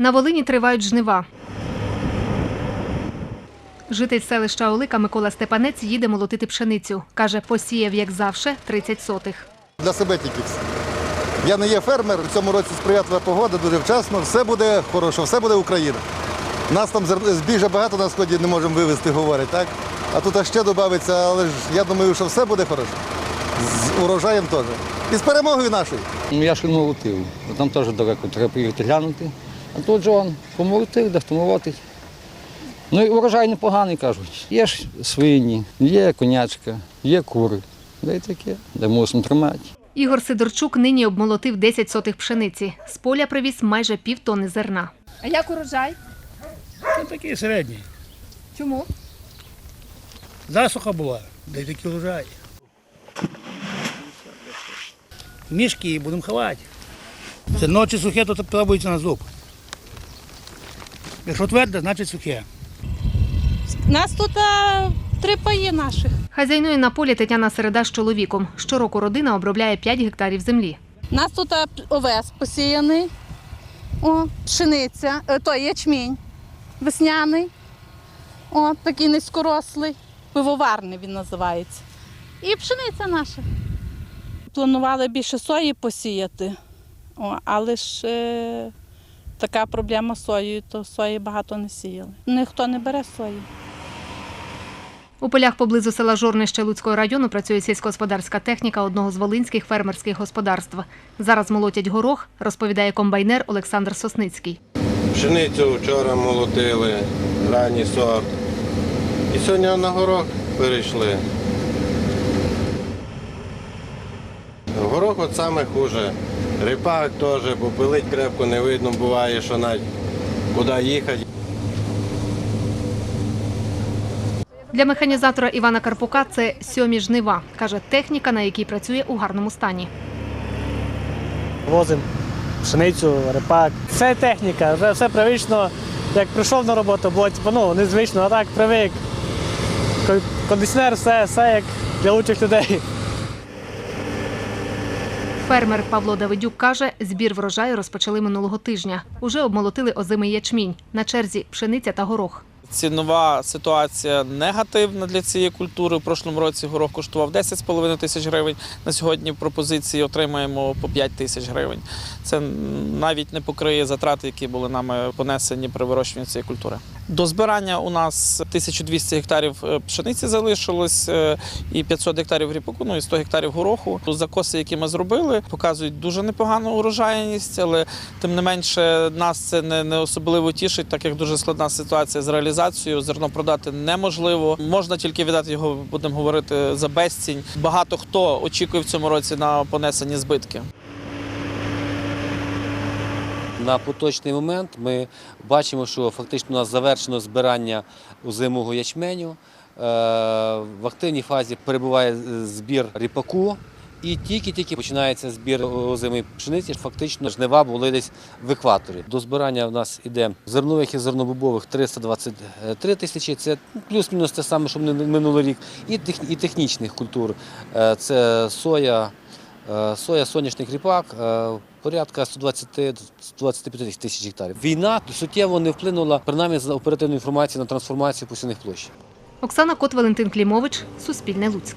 На Волині тривають жнива. Житель селища Олика Микола Степанець їде молотити пшеницю. Каже, посіяв, як завше, 30 сотих. Для себе тільки все. Я не є фермер, в цьому році сприятлива погода, дуже вчасно. Все буде хорошо, все буде Україна. Нас там збіжжя багато на сході не можемо вивезти, говорять, так? А тут ще додається, але ж я думаю, що все буде хорошо. З урожаєм теж. І з перемогою нашою. Ну, я ж не молотив. Там теж далеко треба приїхати глянути. А тут же он помолотив, дехто молотить. Ну і урожай непоганий, кажуть. Є ж свині, є конячка, є кури. Да й таке, де мусимо тримати. Ігор Сидорчук нині обмолотив 10 сотих пшениці. З поля привіз майже півтони зерна. А як урожай? Ну, такий середній. Чому? Засуха була, де такі урожай. Мішки будемо ховати. Це ночі сухе, то плавається на зуб. Якщо тверде, значить сухе. Нас тут а, три паї наших. Хазяйнує на полі Тетяна Середа з чоловіком. Щороку родина обробляє 5 гектарів землі. Нас тут а, овес посіяний, о, пшениця, е, той ячмінь весняний, о, такий низькорослий, пивоварний він називається. І пшениця наша. Планували більше сої посіяти, о, але ж е, така проблема з соєю, то сої багато не сіяли. Ніхто не бере сої. У полях поблизу села Жорнище Луцького району працює сільськогосподарська техніка одного з волинських фермерських господарств. Зараз молотять горох, розповідає комбайнер Олександр Сосницький. Пшеницю вчора молотили, ранній сорт. І сьогодні на горох перейшли. Горох от саме хуже. Ріпак теж, бо пилить крепко не видно, буває, що навіть куди їхати. Для механізатора Івана Карпука це сьомі жнива. Каже, техніка, на якій працює у гарному стані. Возимо пшеницю, репак. Це техніка, вже все привично. Як прийшов на роботу, було типу, ну, незвично, а так привик. Кондиціонер, все, все як для інших людей. Фермер Павло Давидюк каже, збір врожаю розпочали минулого тижня. Уже обмолотили озимий ячмінь. На черзі пшениця та горох. Цінова ситуація негативна для цієї культури. У прошлому році горох коштував 10,5 тисяч гривень. На сьогодні пропозиції отримаємо по 5 тисяч гривень. Це навіть не покриє затрати, які були нами понесені при вирощуванні цієї культури. До збирання у нас 1200 гектарів е, пшениці залишилось е, і 500 гектарів ріпаку, ну і 100 гектарів гороху. Закоси, які ми зробили, показують дуже непогану урожайність, але тим не менше нас це не, не особливо тішить, так як дуже складна ситуація з реалізацією. Зерно продати неможливо. Можна тільки віддати його, будемо говорити, за безцінь. Багато хто очікує в цьому році на понесені збитки. На поточний момент ми бачимо, що фактично у нас завершено збирання озимого ячменю. Е, В активній фазі перебуває збір ріпаку. І тільки-тільки починається збір озимої пшениці, фактично жнива були десь в екваторі. До збирання в нас іде зернових і зернобобових 323 тисячі, це плюс-мінус те саме, що минулий рік, і, тех- і технічних культур. Е, Це соя, Е, Соя, соняшник ріпак, порядка 120-125 тисяч гектарів. Війна суттєво не вплинула, принаймні за оперативну інформацію на трансформацію посівних площ. Оксана Кот, Валентин Клімович, Суспільне Луцьк.